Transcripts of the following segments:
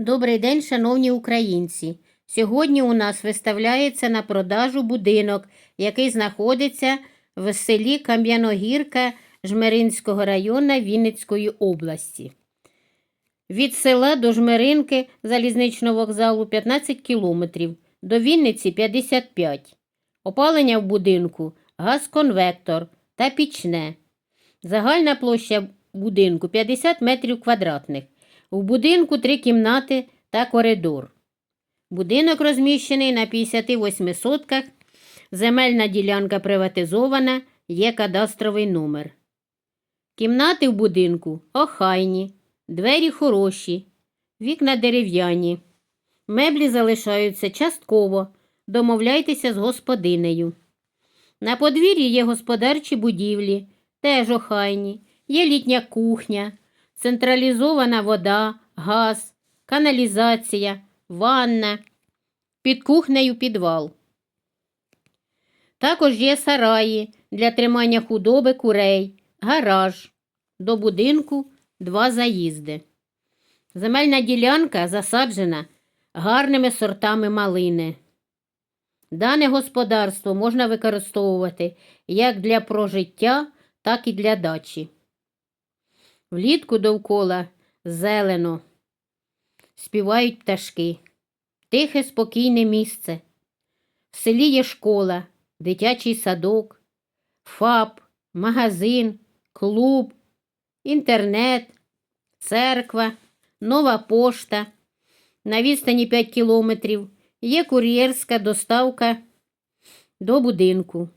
Добрий день, шановні українці. Сьогодні у нас виставляється на продажу будинок, який знаходиться в селі Кам'яногірка Жмеринського району Вінницької області. Від села до Жмеринки залізничного вокзалу 15 кілометрів, до Вінниці 55. Опалення в будинку газконвектор та пічне. Загальна площа будинку 50 метрів квадратних. У будинку три кімнати та коридор. Будинок розміщений на 58 сотках. Земельна ділянка приватизована, є кадастровий номер. Кімнати в будинку охайні, двері хороші, вікна дерев'яні. Меблі залишаються частково. Домовляйтеся з господинею. На подвір'ї є господарчі будівлі, теж охайні, є літня кухня, централізована вода, газ, каналізація, ванна, під кухнею підвал. Також є сараї для тримання худоби курей, гараж. До будинку два заїзди. Земельна ділянка засаджена гарними сортами малини. Дане господарство можна використовувати як для прожиття, так і для дачі. Влітку довкола зелено, співають пташки, тихе спокійне місце. В селі є школа, дитячий садок, ФАП, магазин, клуб, інтернет, церква, нова пошта. На відстані 5 кілометрів є кур'єрська доставка до будинку.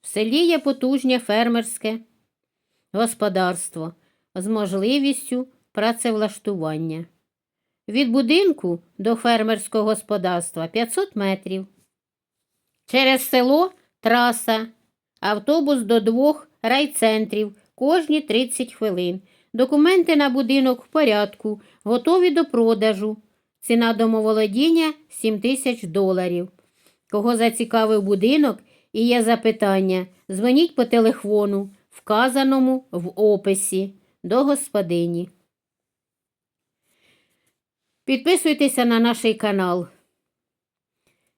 В селі є потужне фермерське господарство з можливістю працевлаштування. Від будинку до фермерського господарства 500 метрів. Через село траса, автобус до двох райцентрів кожні 30 хвилин. Документи на будинок в порядку, готові до продажу. Ціна домоволодіння 7 тисяч доларів. Кого зацікавив будинок і є запитання, дзвоніть по телефону, вказаному в описі до господині. Підписуйтеся на наш канал.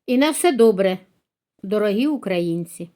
І на все добре, дорогі українці!